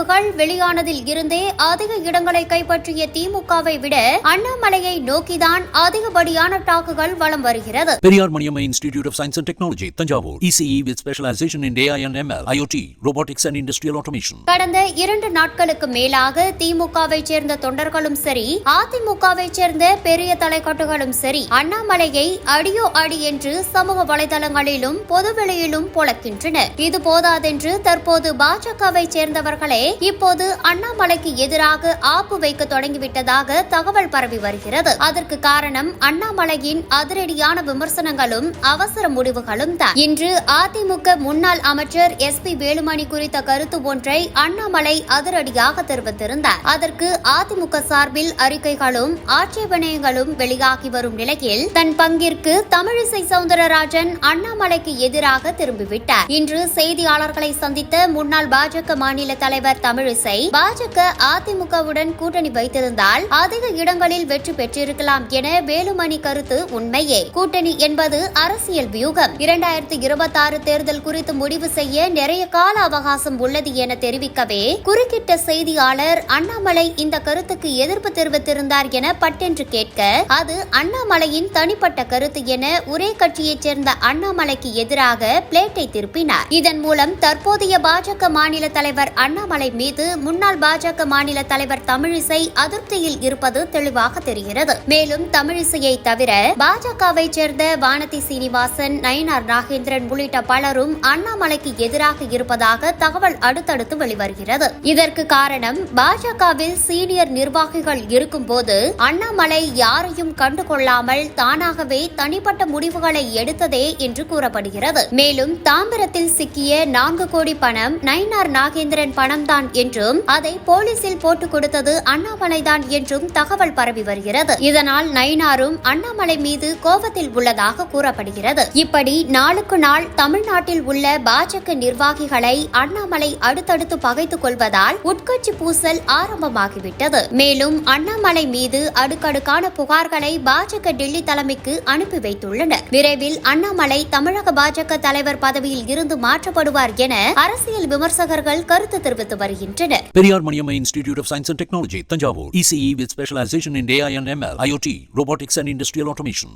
முடிவுகள் வெளியானதில் இருந்தே அதிக இடங்களை கைப்பற்றிய திமுகவை விட அண்ணாமலையை நோக்கிதான் அதிகப்படியான டாக்குகள் வலம் வருகிறது. Periyar Maniammai institute of science and technology Thanjavur. ECE with specialisation in AI and ML IOT robotics and industrial automation. கடந்த இரண்டு நாட்களுக்கு மேலாக திமுகவை சேர்ந்த தொண்டர்களும் சரி அதிமுகவை சேர்ந்த பெரிய தலைக்கட்டுகளும் சரி அண்ணாமலையை அடியோ அடி என்று சமூக வலைதளங்களிலும் பொதுவெளியிலும் பொழக்கின்றனர் இது போதாதென்று தற்போது பாஜகவை சேர்ந்தவர்களே இப்போது அண்ணாமலைக்கு எதிராக ஆப்பு வைக்க தொடங்கிவிட்டதாக தகவல் பரவி வருகிறது. அதற்கு காரணம் அண்ணாமலையின் அதிரடியான விமர்சனங்களும் அவசர முடிவுகளும் தான். இன்று அதிமுக முன்னாள் அமைச்சர் எஸ் பி வேலுமணி குறித்த கருத்து ஒன்றை அண்ணாமலை அதிரடியாக தெரிவித்திருந்தார். அதற்கு அதிமுக சார்பில் அறிக்கைகளும் ஆட்சேபனைகளும் வெளியாகி வரும் நிலையில் தன் பங்கிற்கு தமிழிசை சவுந்தரராஜன் அண்ணாமலைக்கு எதிராக திரும்பிவிட்டார். இன்று செய்தியாளர்களை சந்தித்த முன்னாள் பாஜக மாநில தலைவர் தமிழிசை பாஜக அதிமுகவுடன் கூட்டணி வைத்திருந்தால் அதிக இடங்களில் வெற்றி பெற்றிருக்கலாம் என வேலுமணி கருத்து உண்மையே. கூட்டணி என்பது அரசியல் வியூகம். இரண்டாயிரத்தி இருபத்தி ஆறு தேர்தல் குறித்து முடிவு செய்ய நிறைய கால அவகாசம் உள்ளது என தெரிவிக்கவே குறுக்கிட்ட செய்தியாளர் அண்ணாமலை இந்த கருத்துக்கு எதிர்ப்பு தெரிவித்திருந்தார் என பட்டென்று கேட்க அது அண்ணாமலையின் தனிப்பட்ட கருத்து என ஒரே கட்சியைச் சேர்ந்த அண்ணாமலைக்கு எதிராக பிளேட்டை திருப்பினார். இதன் மூலம் தற்போதைய பாஜக மாநில தலைவர் அண்ணாமலை மீது முன்னாள் பாஜக மாநில தலைவர் தமிழிசை அதிருப்தியில் இருப்பது தெளிவாக தெரிகிறது. மேலும் தமிழிசையை தவிர பாஜகவை சேர்ந்த வானதி சீனிவாசன் நயினார் நாகேந்திரன் உள்ளிட்ட பலரும் அண்ணாமலைக்கு எதிராக இருப்பதாக தகவல் அடுத்தடுத்து வெளிவருகிறது. இதற்கு காரணம் பாஜகவில் சீனியர் நிர்வாகிகள் இருக்கும்போது அண்ணாமலை யாரையும் கண்டுகொள்ளாமல் தானாகவே தனிப்பட்ட முடிவுகளை எடுத்ததே என்று கூறப்படுகிறது. மேலும் தாம்பரத்தில் சிக்கிய நான்கு கோடி பணம் நயினார் நாகேந்திரன் பணம் தான் என்றும் அதை போலீசில் போட்டு கொடுத்தது அண்ணாமலை தான் என்றும் தகவல் பரவி வருகிறது. இதனால் நயினாரும் அண்ணாமலை மீது கோபத்தில் உள்ளதாக கூறப்படுகிறது. இப்படி நாளுக்கு நாள் தமிழ்நாட்டில் உள்ள பாஜக நிர்வாகிகளை அண்ணாமலை அடுத்தடுத்து பகைத்துக் கொள்வதால் உட்கட்சி பூசல் ஆரம்பமாகிவிட்டது. மேலும் அண்ணாமலை மீது அடுக்கடுக்கான புகார்களை பாஜக டெல்லி தலைமைக்கு அனுப்பி வைத்துள்ளனர். விரைவில் அண்ணாமலை தமிழக பாஜக தலைவர் பதவியில் இருந்து மாற்றப்படுவார் என அரசியல் விமர்சகர்கள் கருத்து தெரிவித்து வருகின்றனர் Periyar Maniam institute of science and technology Thanjavur ECE with specialisation in AI and ML IOT robotics and industrial automation